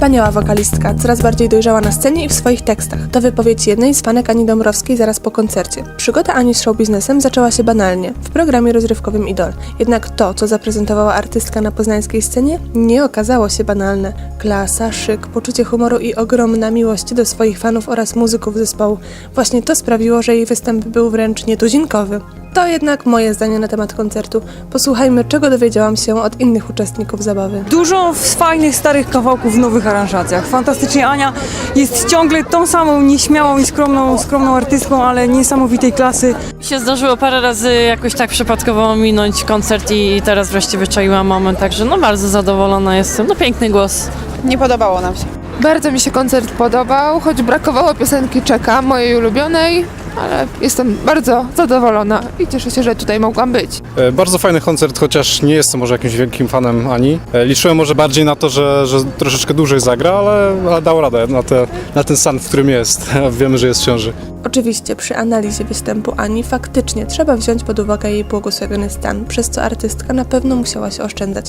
Wspaniała wokalistka, coraz bardziej dojrzała na scenie i w swoich tekstach. To wypowiedź jednej z fanek Ani Dąbrowskiej zaraz po koncercie. Przygoda Ani z showbiznesem zaczęła się banalnie, w programie rozrywkowym Idol. Jednak to, co zaprezentowała artystka na poznańskiej scenie, nie okazało się banalne. Klasa, szyk, poczucie humoru i ogromna miłość do swoich fanów oraz muzyków zespołu. Właśnie to sprawiło, że jej występ był wręcz nietuzinkowy. To jednak moje zdanie na temat koncertu. Posłuchajmy, czego dowiedziałam się od innych uczestników zabawy. Dużo fajnych, starych kawałków w nowych aranżacjach. Fantastycznie Ania jest ciągle tą samą nieśmiałą i skromną, skromną artystką, ale niesamowitej klasy. Mi się zdarzyło parę razy jakoś tak przypadkowo minąć koncert i teraz wreszcie wyczaiłam moment, także no bardzo zadowolona jestem. No piękny głos. Nie podobało nam się. Bardzo mi się koncert podobał, choć brakowało piosenki Czeka, mojej ulubionej, ale jestem bardzo zadowolona i cieszę się, że tutaj mogłam być. E, Bardzo fajny koncert, chociaż nie jestem może jakimś wielkim fanem Ani. E, Liczyłem może bardziej na to, że, że troszeczkę dłużej zagra, ale, ale dał radę na, te, na ten stan, w którym jest. Wiemy, że jest w ciąży. Oczywiście przy analizie występu Ani faktycznie trzeba wziąć pod uwagę jej błogosławiony stan, przez co artystka na pewno musiała się oszczędzać.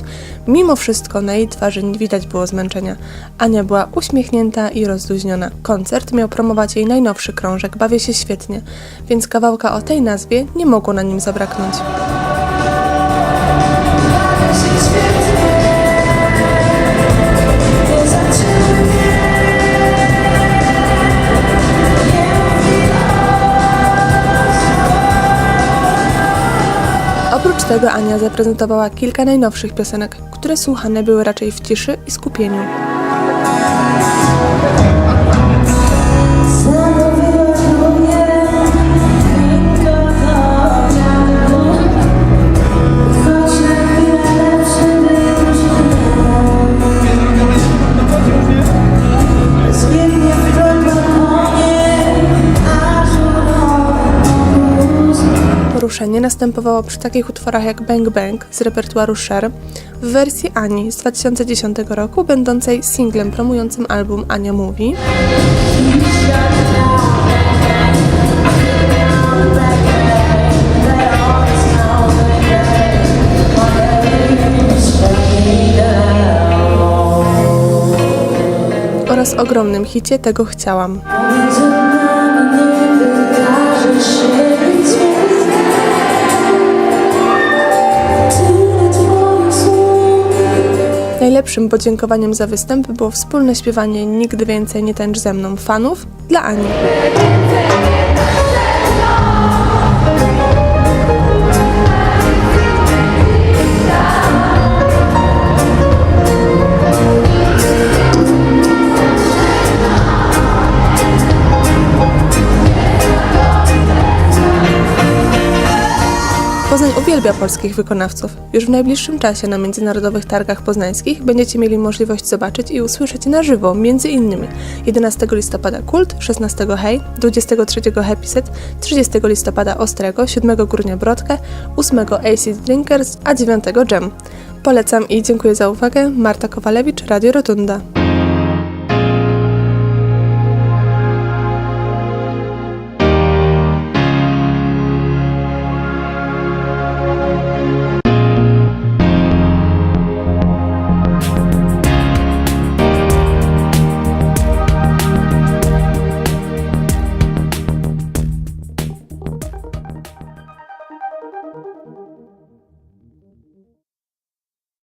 Mimo wszystko na jej twarzy nie widać było zmęczenia. Ania była uśmiechnięta i rozluźniona. Koncert miał promować jej najnowszy krążek Bawię się świetnie, więc kawałka o tej nazwie nie mogło na nim zabraknąć. Oprócz tego Ania zaprezentowała kilka najnowszych piosenek, które słuchane były raczej w ciszy i skupieniu. Poruszenie następowało przy takich utworach jak Bang Bang z repertuaru Cher w wersji Ani z 2010 roku, będącej singlem promującym album Ania Mówi. oraz ogromnym hicie Tego chciałam. Najlepszym podziękowaniem za występ było wspólne śpiewanie Nigdy więcej nie tańcz ze mną fanów dla Ani. Uwielbia polskich wykonawców. Już w najbliższym czasie na międzynarodowych targach poznańskich będziecie mieli możliwość zobaczyć i usłyszeć na żywo, innymi 11 listopada Kult, 16 Hej, 23 Happy Set, 30 listopada Ostrego, 7 grudnia Brodkę, 8 Acid Drinkers, a 9 Jam. Polecam i dziękuję za uwagę. Marta Kowalewicz, Radio Rotunda.